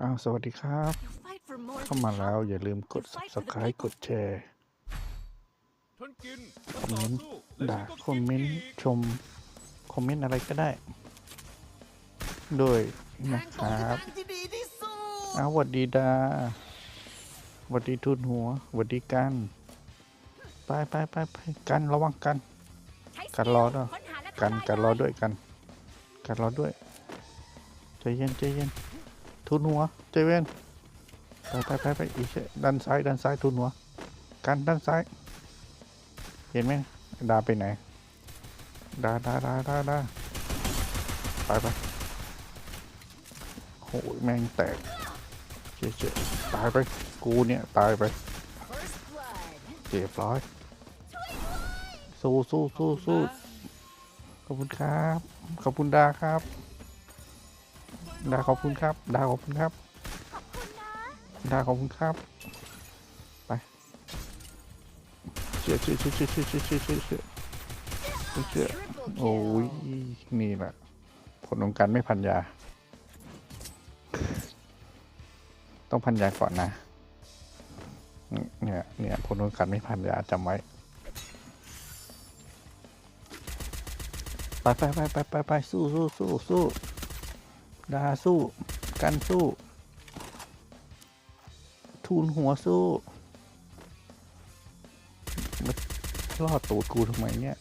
อ้าวสวัสดีครับ You fight for more เข้า than มาแล้ว power. อย่าลืมกด subscribe กดแชร์ฉันกินคอมเมนต์และด่าฉันก็คอมเมนต์กิอีกชม คอมเมนต์อะไรก็ได้ โดยนะครับที่ดีที่สุดอ้าวสวัสดีดาสวัสดีทุนหัวสวัสดีกันไปไปไปไปกันระวังกันใช้กันรอด้วยค้นหาและกันทำลายกันรอด้วยกัน กันรอด้วยใจเย็นใจเย็น ทุนหัวใจเย็นไปไปไปไปอีกด้านซ้ายด้านซ้ายทุนหัว กันด้านซ้าย เห็นไหมดาไปไหนดาดาดาดาดาไปไปโอ้ยแม่งแตกเจ๊เจ๊ตายไปกูเนี่ยตายไปเรียบร้อยสู้สู้สู้สู้ขอบคุณครับ ขอบคุณดาครับ ดาขอบคุณครับ ดาขอบคุณครับขอบคุณนะดาขอบคุณครับ ไปเชื่อเชื่อเชื่อเชื่อเชื่อเชื่อเชื่อเชื่อเชื่อเชื่อ Triple โอ้ย kill นี่แหละผลของการไม่พันยา ต้องพันยาก่อนนะ เนี่ย เนี่ยผลของการไม่พันยาจำไว้ ไปไปไปไปไปไปสู้สู้สู้สู้ ดาสู้ กันสู้ ทูนหัวสู้มาล่อตูดกูทำไมเนี่ย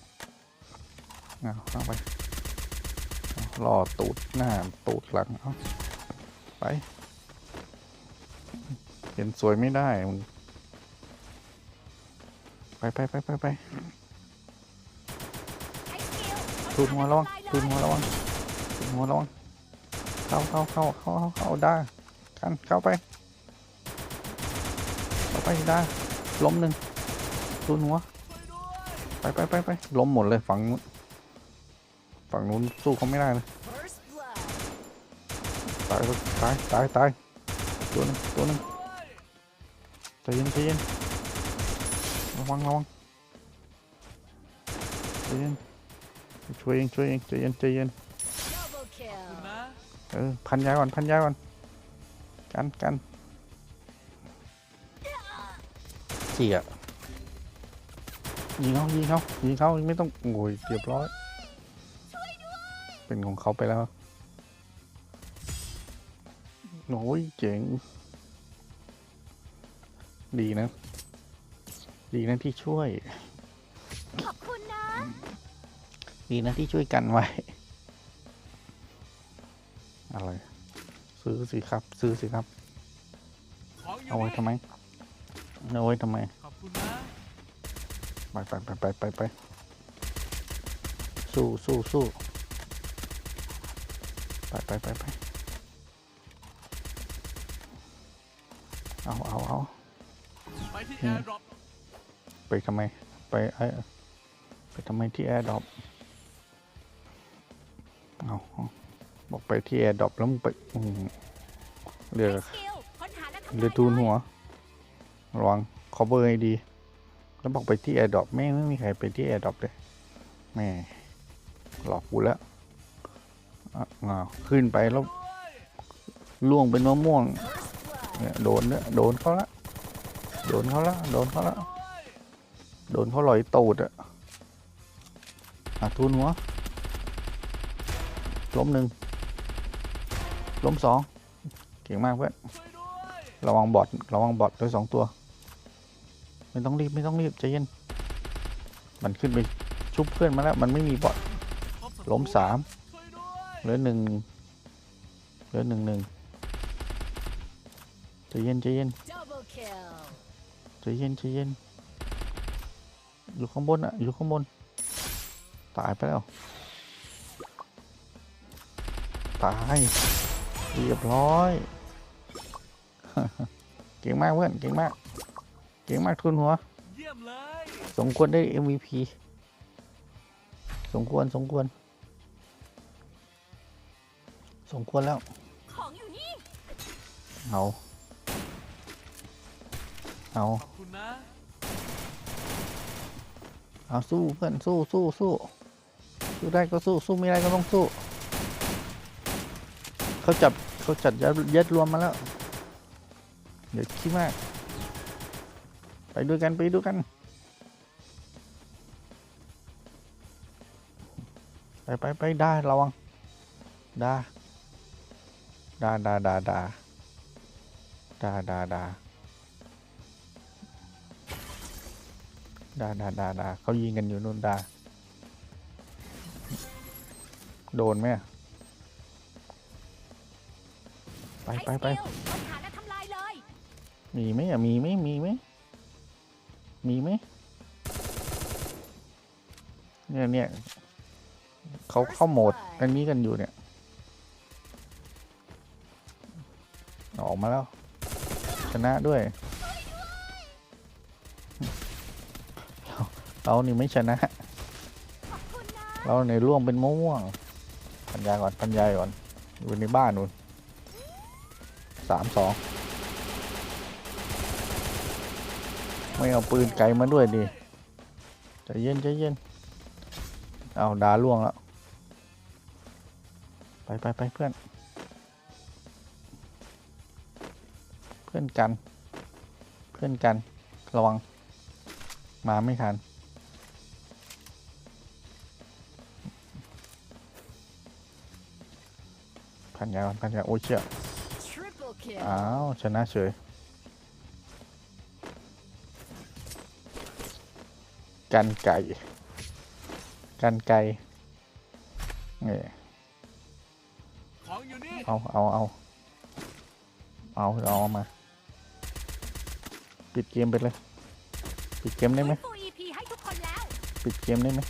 เอาเอาไปเอาล่อตูดหน้าตูดหลังเอาไป เห็นสวยไม่ได้มึงไปไปไปไปไปใช้สกิลทุนหัวระวังค้ทุนหาหัวระวังทุนหัวระวัง เข้าเข้าเข้าเข้าเข้าได้กันเข้าไป เข้าไปได้ล้มหนึ่งทุนหัวไปไปไปไปล้มหมดเลยฝั่งนู้นฝั่งนู้นสู้เขาไม่ได้เลยตายตายตายตายตัวหนึงตัวหนึงใจเย็นใจเย็นระวังระวังใจเย็นช่วยเองช่วยเองใจเย็นใจเย็น เออพันยาก่อนพันยาก่อนกันกันเสียยิงเขายิงเขายิงเขาไม่ต้องโง่ยเรียบร้อย เป็นของเขาไปแล้วโอ้ยเจ๋ง ดีนะ ดีนะที่ช่วยขอบคุณนะดีนะที่ช่วยกันไว้ อะไร ซื้อสิครับ ซื้อสิครับ ของอยู่เอาไว้นี่ทำไมเอาไว้ทำไม ขอบคุณนะ ไปไปไปไปไปไปสู้สู้สู้ไปไปไปไปเอาเอาเอาไปที่อืแอมร์ดรอป ไปทำไม ไปไอ้ไปทำไมที่แอร์ดรอป ไปที่แอร์ดรอปแล้วมึงไปอืมเรือใช้สกิลค้นหาและทำลายเรือทูนหัวระวัง cover ให้ดี แล้วบอกไปที่แอร์ดรอปแม่งไม่มีใครไปที่แอร์ดรอปเลยแม่หลอกกูแล้วอะอ้าวขึ้นไปแล้วล่วงเป็นมะม่วง First blood เนี่ยโดนเนี่ยโดนเขาละโดนเขาละโดนเขาละโดนเขาลอยตูดอะอะทุนหัวล้มหนึ่ง ล้มสองเก่งมากเพื่อนระวังบอทระวังบอทด้วยสองตัว ไม่ต้องรีบไม่ต้องรีบใจเย็นมันขึ้นไปชุบเพื่อนมาแล้ว มันไม่มีบอทพบศัตรูล้มสามเหลือหนึ่งเหลือหนึ่งหนึ่งใจเย็นใจเย็นใจเย็นใจเย็นอยู่ข้างบนอะอยู่ข้างบนตายไปแล้วตาย เรียบร้อย เก่งมากเพื่อน เก่งมาก เก่งมากทุนหัวเยี่ยมเลยสมควรได้ MVP สมควร สมควร สมควรแล้ว เอา เอา เอาสู้เพื่อนสู้สู้สู้สู้ได้ก็สู้สู้ไม่ได้ก็ต้องสู้ เขาจับเขาจัดยัดยัดรวมมาแล้ว เดี๋ยวขี้มาก ไปด้วยกันไปด้วยกัน ไปไปไปได้ระวังดาดาดาดาดาดาดาดาดาดาดาดาเขายิงกันอยู่นู่นดา โดนไหม ไปใช้ไปสไปกิลค้นหาและทำลายเลยมีไหมอะมีไหมมีไหมมีไหมเนี่ยเนี่ยเขาเข้าโหมดอันนี้กันอยู่เนี่ยออกมาแล้ว ชนะด้วย เรานี่ไม่ชนะขอบคุณนะเราในร่วงเป็นมะม่วงพันยาก่อนพันยาก่อน อยู่ในบ้านนู่น สามสองไม่เอาปืนไกลมาด้วยดิใจเย็นใจเย็นเอาดาล่วงแล้ว ไปไปไปเพื่อน เพื่อนกัน เพื่อนกัน ระวัง มาไม่ทันพันยาพันยาโอ้เชี่ย kill อ้าว ชนะเฉย กันไก่ กันไก่นี่ของอยู่นี่ เอา เอา เอา เอาเอามา ปิดเกมไปเลย ปิดเกมได้ไหม ฟื้นฟู EP ให้ทุกคนแล้ว ปิดเกมได้ไหม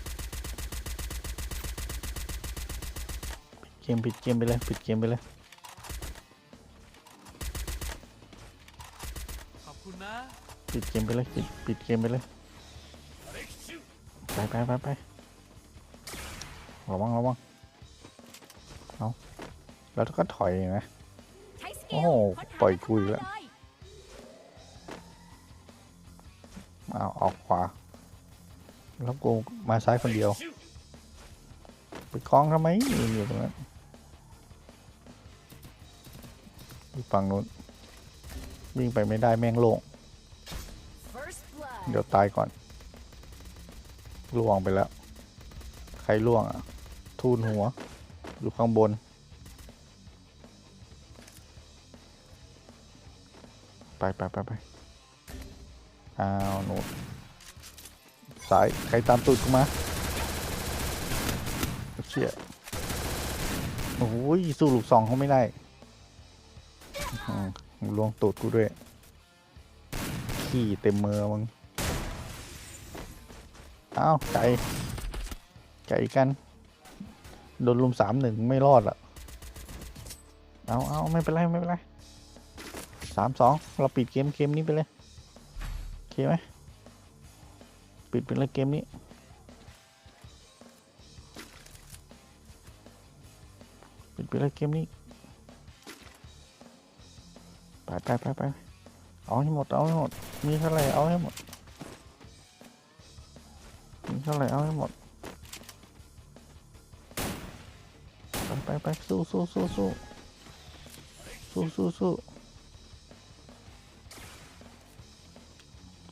ปิดเกมปิดเกมไปเลย ปิดเกมไปเลย เกมไปเลยปิดปิดเกมไปเลยไปไปไปไประวังระวังเอาแล้วก็ถอยนะโอ้โหปล่อยคุยแล้วเอาออกขวา แล้วกูมาซ้ายคนเดียว ไปคล้องทำไมอยู่ตรงนั้นอยู่ฝั่งนู้นวิ่งไปไม่ได้แม่งโล่ง เดี๋ยวตายก่อน ล่วงไปแล้ว ใครล่วงอะ ทูนหัว อยู่ข้างบน ไปไปไปไปอ้าวหนูสาย ใครตามตูดกูมาเชี่ยโอ้ย สู้ลูกสองเขาไม่ได้อื้อหือลวงตูดกูด้วย ขี้เต็มมือมึง อ้าวไก่ไก่กัน โดนลุมสามหนึ่งไม่รอดอะเอาเอาไม่เป็นไรไม่เป็นไรสามสองเราปิดเกมเกมนี้ไปเลยโอเคไหมปิดไปเลยเกมนี้ปิดไปเลยเกมนี้ไปไปไปไปเอาให้หมดเอาให้หมดมีเท่าไหร่เอาให้หมดมี เท่าไหร่เอาให้หมด ไปไปไปสู้สู้สู้สู้สู้สู้สู้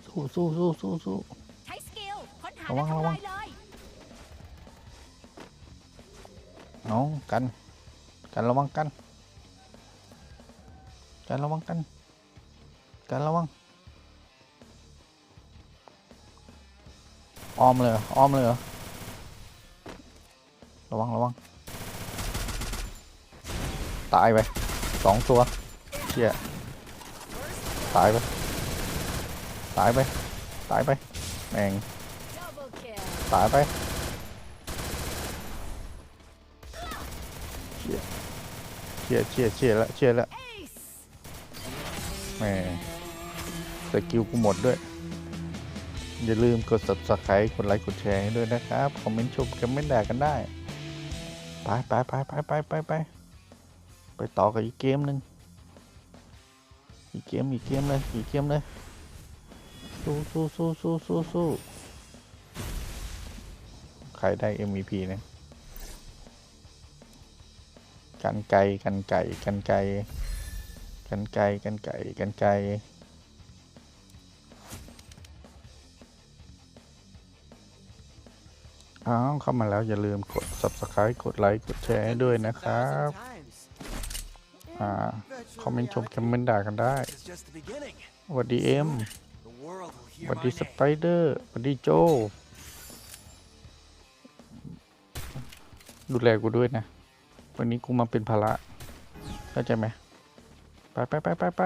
สู้สู้สู้สู้สู้ใช้สกิลค้นหาระวัและงระวัทำลางยเลยเอากันกันระวังกันกันระวังกันกันระวัง อ้อมเลยอ้อมเลยเหรอระวังระวังตายไปสองตัวเชี่ยตายไปตายไปตายไปแม่งตายไปเชี่ยเชี่ยเชี่ยเชี่ยแล้วเชี่ยล้ว ace แหมสกิลกูหมดด้วย อย่าลืมกด subscribe กดไลค์กดแชร์ให้ด้วยนะครับ คอมเมนต์ชมกันไม่แดกกันได้ ไปไปไปไปไปไปไปไปต่อกับอีกเกมหนึ่งอีกเกมอีกเกมเลยอีกเกมเลยสู้สู้สู้สู้สู้สู้ใครได้ MVP นี่ยกันไกลกันไก่กันไกลกันไกลกันไก่กันไก่ อ้าวเข้ามาแล้วอย่าลืมกด subscribe กดไลค์กดแชร์ด้วยนะครับอ่าคอมเมนต์ชมคอมเมนต์ด่ากันได้สวัสดีเอ็มสวัสดีสไปเดอร์สวัสดีโจ ดูแลกูด้วยนะ วันนี้กูมาเป็นภาระเข้าใจไหมไปไปไปไปไป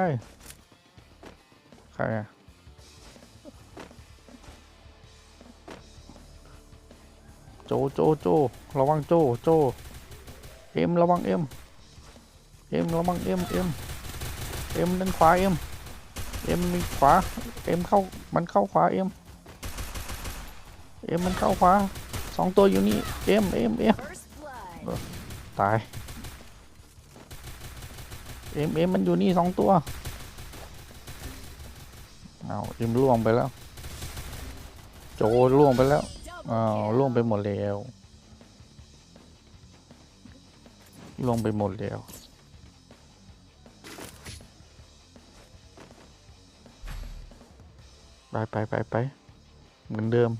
ใครอะ โจโจโจระวังโจโจเอ็มระวังเอ็มเอ็มระวังเอ็มเอ็มเอ็มด้านขวาเอ็มเอ็มมีขวาเอ็มเข้ามันเข้าขวาเอ็มเอ็มมันเข้าขวาสองตัวอยู่นี่เอ็มเอ็มเอ็มตายเอ็มเอ็มมันอยู่นี่สองตัวเอาเอ็มล่วงไปแล้ว โจล่วงไปแล้ว อ้าวล่วงไปหมดแล้วล่วงไปหมดแล้วไปไปไปไปเหมือนเดิม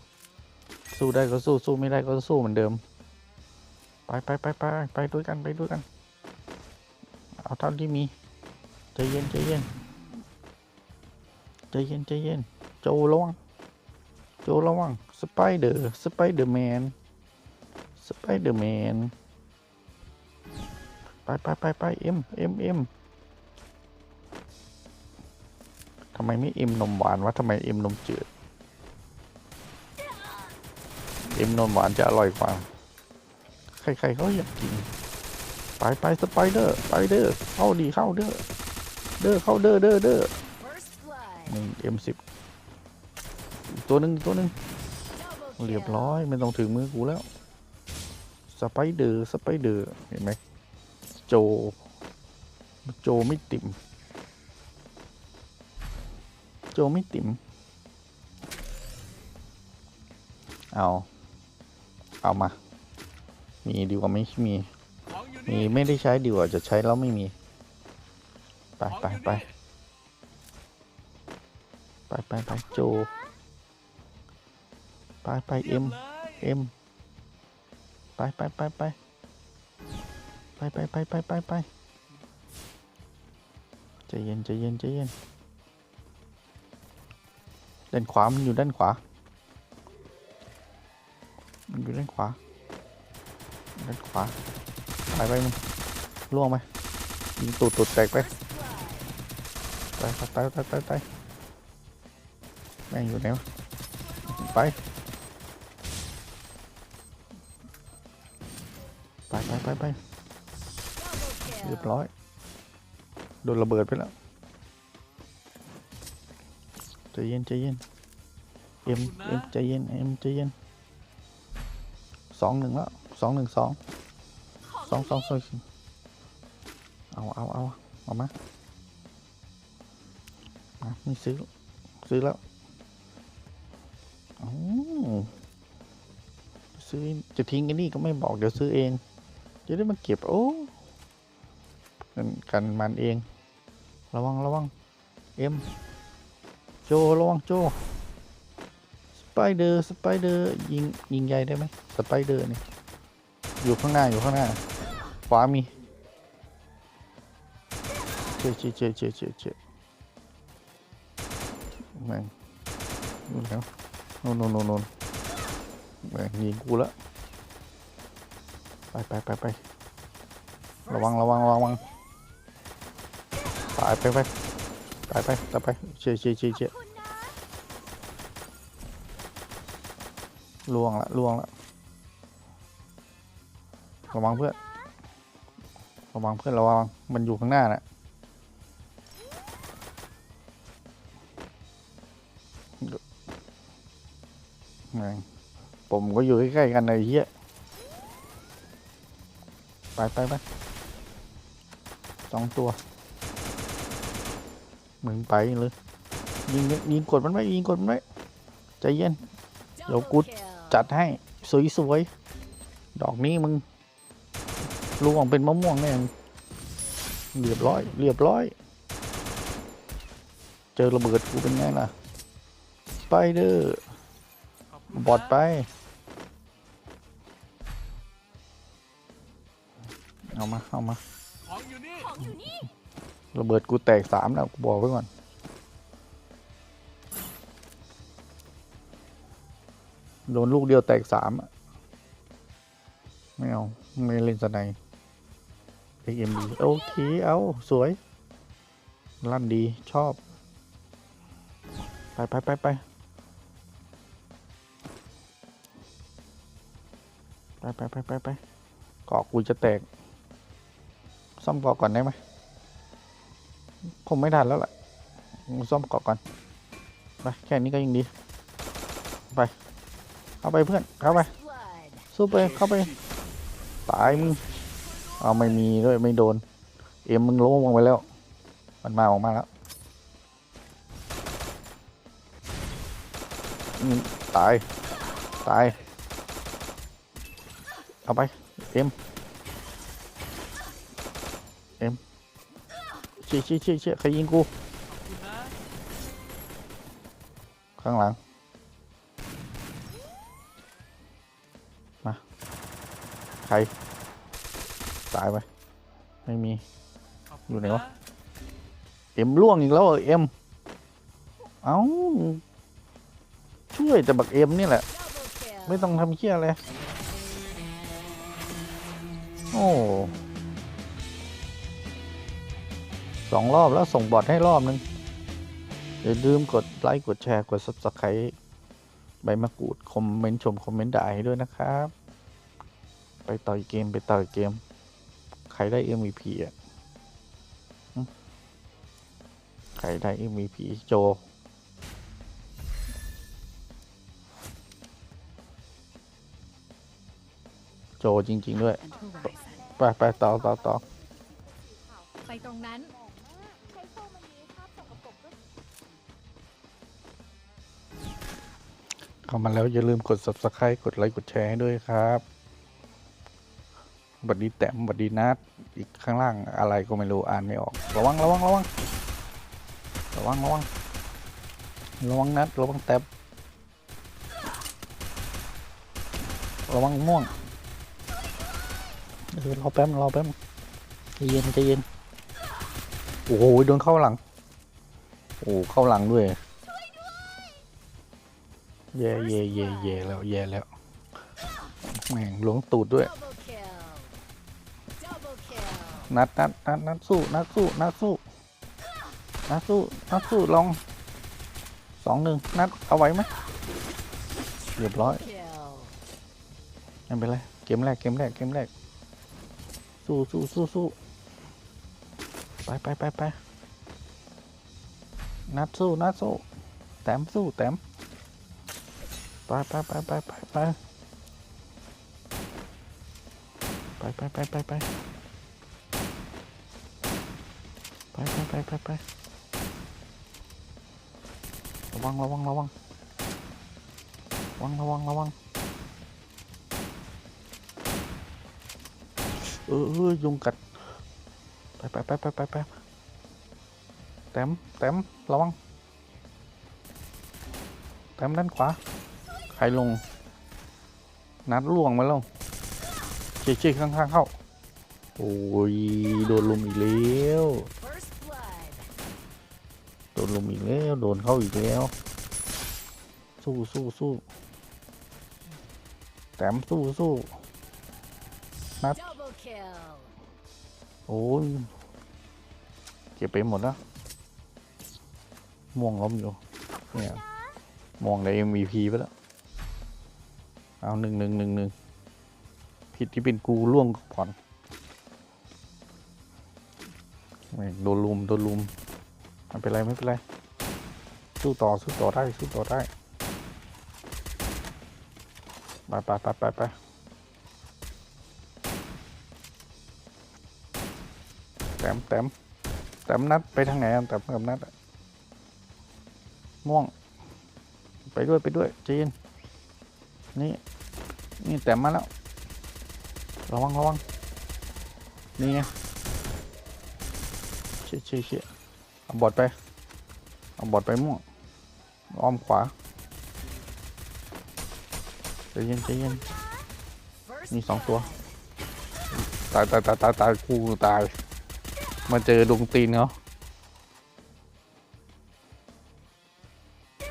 สู้ได้ก็สู้สู้ไม่ได้ก็สู้เหมือนเดิม ไปไปไปไปไปด้วยกันไปด้วยกัน เอาเท่าที่มีใจเย็นใจเย็นใจเย็นใจเย็นโจระวังโจระวัง สไปเดอร์ สไปเดอร์แมน สไปเดอร์แมน ไปไปไปไปเอ็มเอ็มเอ็มทำไมไม่เอ็มนมหวานวะทำไมเอ็มนมจืด เอ็มนมหวานจะอร่อยกว่า ใครๆเขาอยากกิน ไปไปสไปเดอร์ไปเดอร์เข้าดีเข้าเด้อ เด้อเข้าเด้อเด้อเด้อหนึ่งเอ็มสิบตัวหนึ่งตัวหนึ่ง เรียบ kill. ร้อยไม่ต้องถึงมือกูแล้ว สไปเดอร์สไปเดอร์เห็นไหมโจ โจไม่ติ่ม โจไม่ติ่ม เอา เอามา มีดีกว่าไม่มีของอยู่มีนี่ไม่ได้ใช้ดีกว่าจะใช้แล้วไม่มี ไปของไปอยู่ไปนี่ไปไปไปโจ ไปไปเอ็มเอ็มไปไปไปไปไปไปไปไปไปไปใจเย็นใจเย็นใจเย็นด้านขวา มันอยู่ด้านขวา มันอยู่ด้านขวา ด้านขวาไปไปมึงล่วงไปยิงตูดตูดแตกไปไปไปไปไปไปแม่งอยู่ไหนวะไป ไปไปไปไปเรียบร้อย โดนระเบิดไปแล้วใจเย็นใจเย็นเอ็มเอ็มใจเย็นเอ็มใจเย็นสองหนึ่งแล้วสองหนึ่งสองสองสองสองเอาเอาเอาเอามามาไม่ซื้อซื้อแล้วอาวซื้อจะทิ้งกันนี่ก็ไม่บอกเดี๋ยวซื้อเอง จะได้มาเก็บ โอ้กันกันมันเอง ระวังระวัง เอ็ม โจระวังโจ สไปเดอร์ สไปเดอร์ ยิง ยิงใหญ่ได้ไหมสไปเดอร์นี่ อยู่ข้างหน้า อยู่ข้างหน้า ขวามีเจ๊เจ๊เจ๊เจ๊เจ๊เจ๊แม่งนู่นแล้วนู่นนู่นนู่นนู่นแม่งยิงกูแล้ว ไปไปไปไประวังระวังระวังไปไปไปไปไปต่อไปเชี่ยเชี่ยเชี่ยเชี่ยล่วงละล่วงละระวังเพื่อนระวังเพื่อนระวังมันอยู่ข้างหน้าน่ะแม่งผมก็อยู่ใกล้ๆกันเลยเฮีย ไปไปไปสองตัวมึงไปเลยยิงยิงกดมันไว้ยิงกดมันไว้ใจเย็น Double good. kill. จัดให้สวยๆดอกนี้มึงลูกออกเป็นมะม่วงแน่เรียบร้อย เรียบร้อย เจอระเบิดกูเป็นไงล่ะ ไปเดอร์ขอบอดไป เอามา เอามา ของอยู่นี่ของอยู่นี่ระเบิดกูแตกสามแล้วกูบอกไว้ก่อน โดนลูกเดียวแตกสามอะไม่เอา ไม่เล่นสไนเอ็มดีโอเค เอาสวย ลั่นดีชอบ ไปไปไปไปไปไปไปไปไปเกาะกูจะแตก ซ่อมเกาะก่อนได้ไหมคงไม่ทันแล้วล่ะซ่อมเกาะก่อนไปแค่นี้ก็ยังดี ไป เข้าไปเพื่อน เข้าไป สู้ไป เข้าไป ตายมึงเอาไม่มีด้วยไม่โดน เอ็มมึงล้มลงไปแล้ว มันมาออกมาแล้ว ตาย ตาย เอาไป เอ็ม เชี่ยเชี่ยเชี่ยเชี่ยใครยิงกู ขอบคุณนะข้างหลัง มา ใคร ตายไป ไม่มีขอบอยู่ไหนวะ เอ็มล่วงอีกแล้วเหรอเอ็ม เอ้า ช่วยแต่บักเอ็มนี่แหละ Double kill. ไม่ต้องทำเคี้ยอะไร โอ้ สองรอบแล้วส่งบอทให้รอบนึงอย่าลืมกดไลค์กดแชร์กด subscribe ใบมะกรูดคอมเมนต์ชมคอมเมนต์ด่าให้ด้วยนะครับ ไปต่อยเกมไปต่อยเกม ใครได้ MVP อะใครได้ MVP โจโจจริง ๆ ด้วย ไปไปต่อต่อต่อไปตรงนั้น เข้ามาแล้วอย่าลืมกด subscribe กดไลค์กดแชร์ให้ด้วยครับบัดดีแต้มบัดดีนัดอีกข้างล่างอะไรก็ไม่รู้อ่านไม่ออก ระวังระวังระวังระวังระวังระวังนัดระวังแต้มระวังม่วงเออรอแป๊บรอแป๊บใจเย็นใจเย็นโอ้โหโดนเข้าหลัง โอ้เข้าหลังด้วย แย่แย่แย่แย่แล้วแย่แล้วแม่งหลวงตูดด้วย นัดนัดนัดนัดสู้นัดสู้นัดสู้นัดสู้นัดสู้ลองสองหนึ่งนัดเอาไว้ไหมเรียบร้อยไม่เป็นไรเกมแรกเกมแรกเกมแรกสู้สู้สู้สู้ไปไปไปไปนัดสู้นัดสู้แต้มสู้แต้ม ไปไปไปไปไปไปไปไปไปไปไปไปไปไปไปไประวังระวังระวังระวังระวังระวังเออเออยุงกัดไปไปไปไปไปไปแต้มแต้มระวังแต้มด้านขวา ใครลง นัดล่วงมาแล้วเชี่ยเชี่ยข้างๆเข้า โอ้ย โดนลุมอีกแล้ว โดนลุมอีกแล้ว โดนเข้าอีกแล้ว สู้สู้สู้แต้มสู้สู้ Double kill. โอ้ยเก็บไปหมดแล้วม่วงล้มอยู่เนี่ยม่วงใน MVP ไปแล้ว เอาหนึ่งหนึ่งหนึ่งหนึ่งผิดที่เป็นกูล่วงก่อนแม่งโดนลุมโดนลุมไม่เป็นไรไม่เป็นไรสู้ต่อสู้ต่อได้สู้ต่อได้ไปไปไปไปไปแต้มแต้มแต้มนัดไปทางไหนแต้มกับนัดม่วง ไปด้วยไปด้วยจเย็นนี่ นี่แต้มมาแล้ว ระวังระวังนี่ไงเชี่ยเชี่ยเชี่ยเอาบอดไป เอาบอดไปม่วงอ้อมขวาใจเย็นใจเย็นมีสองตัว ตายตายตายตายตายกูตาย มาเจอดวงตีนเขา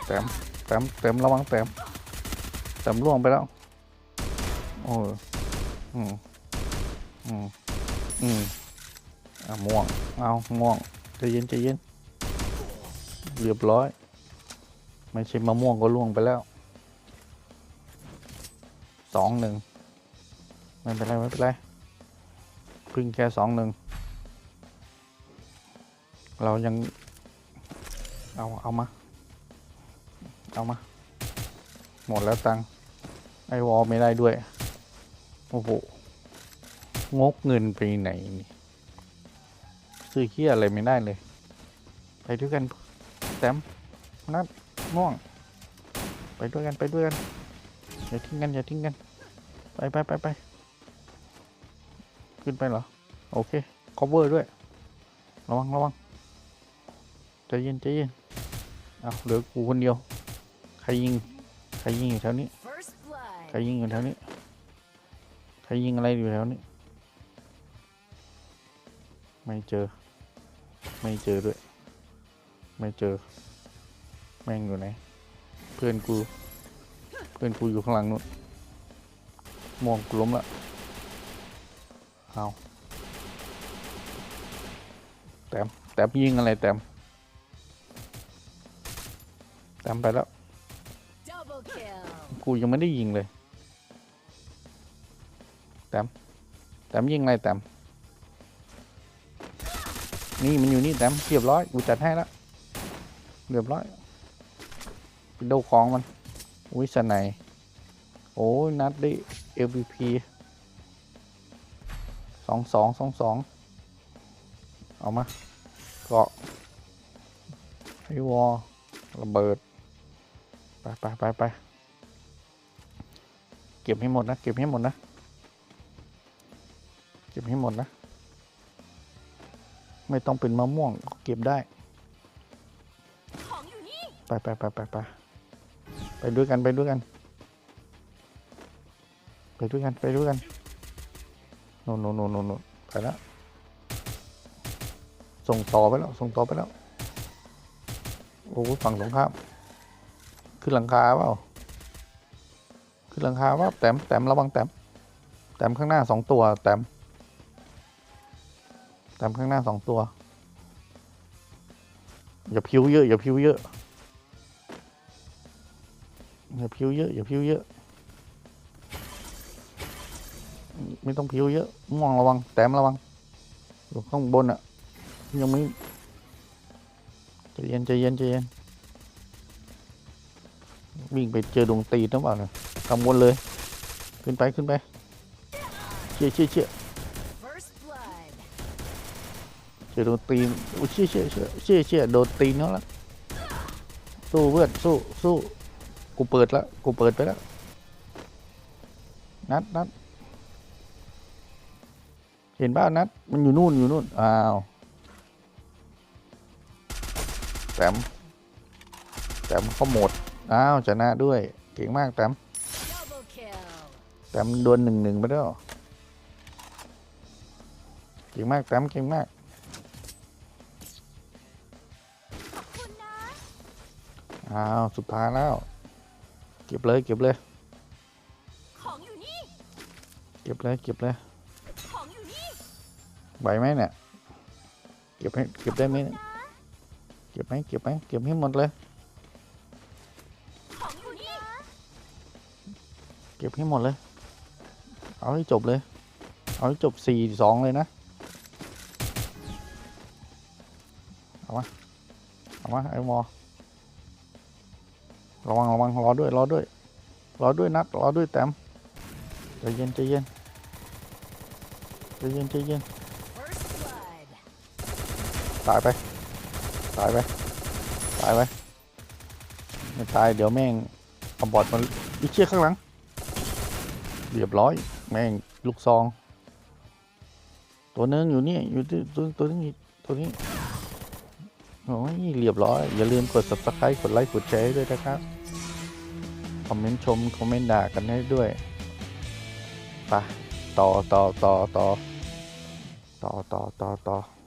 แต้มแต้มแต้มระวังแต้มแต้มล่วงไปแล้ว โอ้ยอืมอืมอืมอะม่วง เอาม่วงใจเย็นใจเย็นเรียบร้อย ไม่ใช่มะม่วงก็ล่วงไปแล้วสองหนึ่งไม่เป็นไรไม่เป็นไรพึ่งแค่สองหนึ่งเรายัง เอาเอามา เอามา หมดแล้วตังไอวอลไม่ได้ด้วย โอ้โห งกเงินไปไหนนี่ซื้อเคี้ยอะไรไม่ได้เลย ไปด้วยกันแต้มนัดม่วง ไปด้วยกันไปด้วยกันอย่าทิ้งกันอย่าทิ้งกัน ไปไปไปไปขึ้นไปเหรอ โอเค cover ด้วย ระวังระวังใจเย็นใจเย็นเอาเหลือกูคนเดียว ใครยิง ใครยิงอยู่แถวนี้ ใครยิงอยู่แถวนี้ รยิงอะไรอยู่แถวนี้ไม่เจอ ไม่เจอด้วย ไม่เจอ แม่งอยู่ไหน เพื่อนกู เพื่อนกูอยู่ข้างหลังนู้นมองกูล้มละเอาแต้มแต้มยิงอะไรแต้มแต้มไปแล้ว Double kill. กูยังไม่ได้ยิงเลย แต้มยิงอะไรแต้มนี่มันอยู่นี่แต้มเรียบร้อยกูจัดให้แล้วเรียบร้อยไปดูของมันวิสไนโอ้ยนัดได้ MVP สองสองสองสองเอามาเกาะไอวอลระเบิด ไปไปไปไปเก็บให้หมดนะ เก็บให้หมดนะ เก็บให้หมดนะ ไม่ต้องเป็นมะม่วงเก็บได้ ไปไปไปไปไปไปด้วยกันไปด้วยกัน ไปด้วยกันไปด้วยกันโน่นโน่นโน่นโนโน่ไปแล้วส่งต่อไปแล้ว ส่งต่อไปแล้ว โอ้ฝั่งตรงข้ามขึ้นหลังคาเปล่าขึ้นหลังคาว่าแต้มแต้มระวังแต้มแต้มข้างหน้าสองตัวแต้ม แต้มข้างหน้าสองตัว อย่าพิ้วเยอะอย่าพิ้วเยอะอย่าพิ้วเยอะอย่าพิ้วเยอะ ไม่ต้องพิ้วเยอะม่วงระวัง แต้มระวังอยู่ข้างบนอะยังไม่ใจเย็นใจเย็นใจเย็นวิ่งไปเจอดวงตีนหรือเปล่าเนี่ยกังวลเลย ขึ้นไปขึ้นไปเชี่ยเชี่ยเชี่ย เจอดวงตีนอุ้ยเชี่ยเชี่ยเชี่ยเชี่ยเชี่ยโดนตีนเขาล้วสู้เพื่อนสู้สู้กูเปิดล้วกูเปิดไปแล้วนัดนัดเห็นบ้านัดมันอยู่นู่นอยู่นู่นอ้าวแต้มแต้มเขาหมดอ้าวชนะด้วยเก่งมากแต้มแต้มโดนหนึ่งหนึ่งไปแล้วเก่งมากแต้มเก่งมาก อ้าว สุดท้ายแล้ว เก็บเลยเก็บเลย ของอยู่นี่ เก็บเลยเก็บเลยของอยู่นี่ ไหวไหมเนี่ย เก็บให้เก็บได้ไหมเนี่ยเก็บไหมเก็บไหมเก็บให้หมดเลย ของอยู่นี่ เก็บให้หมดเลย เอาให้จบเลย เอาให้จบสี่สองเลยนะ เอามาเอามาไอ้มอ ระวังระวังรอด้วยรอด้วยรอด้วยนัดรอด้วยแต้มใจเย็นใจเย็นใจเย็นใจเย็นตายไปตายไปตายไปไม่ตายเดี๋ยวแม่งเอาบอดมันอีเชี่ยข้างหลังเรียบร้อย แม่งลูกซอง ตัวนึงอยู่นี่อยู่ที่ตัวตัวนี้ตัวนี้ โอ้ยเรียบร้อย อย่าลืมกด subscribe กดไลค์กดแชร์ด้วยนะครับ คอมเมนต์ชม คอมเมนต์ด่ากันให้ด้วยไปต่อต่อต่อต่อต่อต่อต่อต่อ